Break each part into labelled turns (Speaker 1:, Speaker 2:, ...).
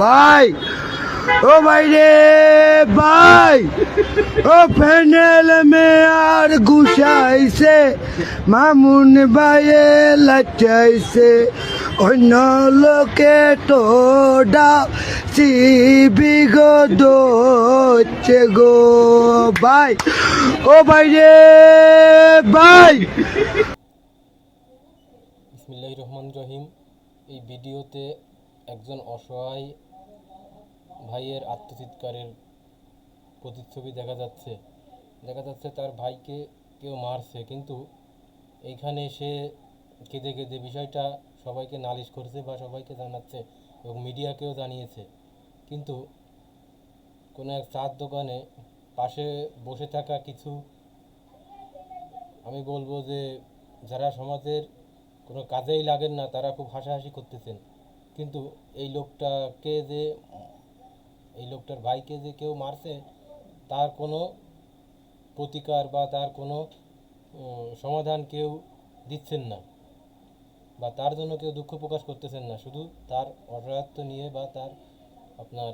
Speaker 1: ভাই, ও ভাই রে ভাই, ও ফেনেল মে আর গুছাইছে, মামুন ভাইয়ে লাচাইছে অন্য লোকে তো ডাও সিবি গো গো ভাই, ও ভাই রে ভাই।
Speaker 2: রহমান রহিম। এই ভিডিওতে একজন অসহায় ভাইয়ের আত্মচিৎকারের প্রতিচ্ছবি দেখা যাচ্ছে। দেখা যাচ্ছে তার ভাইকে কেউ মারছে, কিন্তু এইখানে সে কেঁদে কেঁদে বিষয়টা সবাইকে নালিশ করছে বা সবাইকে জানাচ্ছে এবং মিডিয়াকেও জানিয়েছে। কিন্তু কোনো এক চার দোকানে পাশে বসে থাকা কিছু, আমি বলব যে যারা সমাজের কোনো কাজেই লাগেন না, তারা খুব হাসাহাসি করতেছেন। কিন্তু এই লোকটাকে যে, এই লোকটার ভাইকে যে কেউ মারছে, তার কোনো প্রতিকার বা তার কোনো সমাধান কেউ দিচ্ছেন না বা তার জন্য কেউ দুঃখ প্রকাশ করতেছেন না। শুধু তার অসহায়ত্ব নিয়ে বা তার আপনার,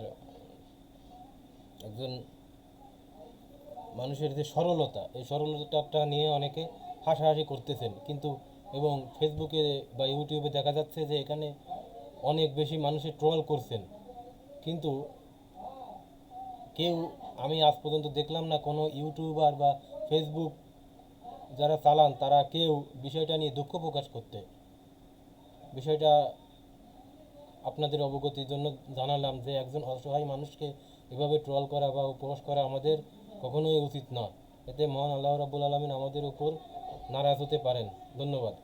Speaker 2: একজন মানুষের যে সরলতা, এই সরলতাটা নিয়ে অনেকে হাসাহাসি করতেছেন। কিন্তু এবং ফেসবুকে বা ইউটিউবে দেখা যাচ্ছে যে এখানে অনেক বেশি মানুষের ট্রল করছেন। কিন্তু কেউ, আমি আজ পর্যন্ত দেখলাম না কোনো ইউটিউবার বা ফেসবুক যারা চালান, তারা কেউ বিষয়টা নিয়ে দুঃখ প্রকাশ করতে। বিষয়টা আপনাদের অবগতির জন্য জানালাম যে একজন অসহায় মানুষকে এভাবে ট্রল করা বা উপহাস করা আমাদের কখনোই উচিত নয়। এতে মহান আল্লাহ রাবুল আলমিন আমাদের উপর নারাজ হতে পারেন। ধন্যবাদ।